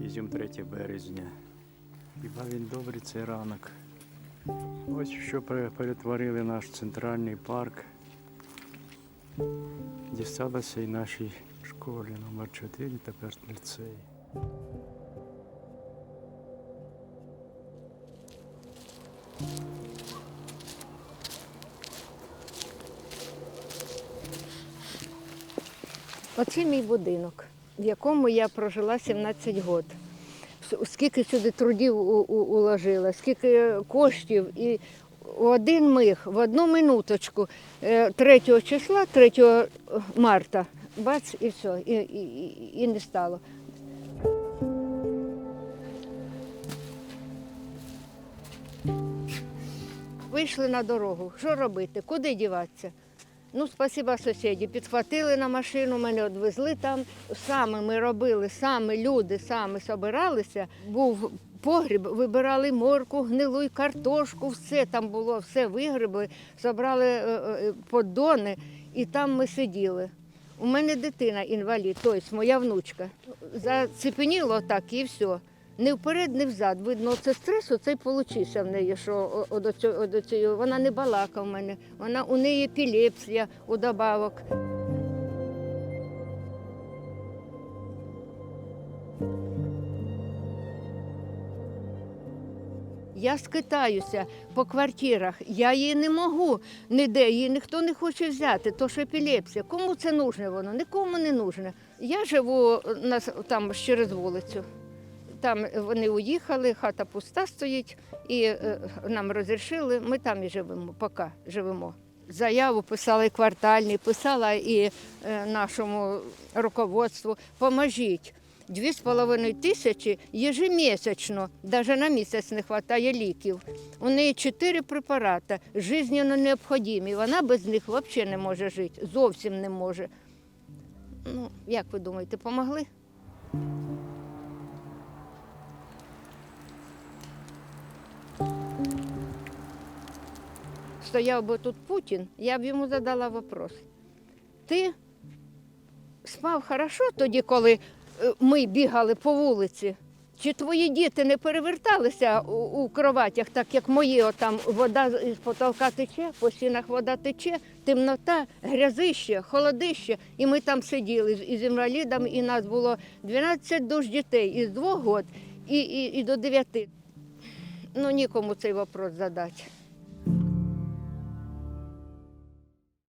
Ізюм 3 березня. Хіба він добрий цей ранок? Ось що перетворили наш центральний парк. Дісталося і нашій школі номер 4 тепер ліцей. Оце мій будинок, в якому я прожила 17 років. Скільки сюди трудів уложила, скільки коштів. І в один миг, в одну минуточку, е, 3 числа, 3 марта, бац, і все, і, і- і не стало. Вийшли на дорогу. Що робити? Куди діватися? Ну, спасіба сусіді. Підхватили на машину, мене відвезли там. Саме ми робили, саме люди самі собиралися. Був погріб, вибирали морку, гнилу й картошку, все там було, все вигребли, забрали е, е, поддони, і там ми сиділи. У мене дитина інвалід, тобто моя внучка. Зацепеніло так і все. Не вперед, не взад. Видно, це стрес, оцей получився в неї, що до цього, до цього. Вона не балака в мене, вона, у неї епілепсія удобавок. Я скитаюся по квартирах, я її не можу ніде, її ніхто не хоче взяти, то ж епілепсія. Кому це нужне воно? Нікому не нужне. Я живу на, там через вулицю. Там вони уїхали, хата пуста стоїть, і е, нам розрішили, ми там і живемо, поки живемо. Заяву писала і квартальні, писала і е, нашому руководству. Поможіть. Дві з половиною тисячі ежемісячно, навіть на місяць не вистачає ліків. У неї чотири препарати, жизненно необхідні. Вона без них взагалі не може жити, зовсім не може. Ну, як ви думаєте, помогли? Стояв би тут Путін, я б йому задала вопрос. Ти спав хорошо тоді, коли е, ми бігали по вулиці? Чи твої діти не переверталися у, у кроватях, так як мої, отам вода з потолка тече, по стінах вода тече, темнота, грязище, холодище. І ми там сиділи із інвалідами, і нас було 12 душ дітей із двох років і, і, і до дев'яти. Ну, нікому цей вопрос задати.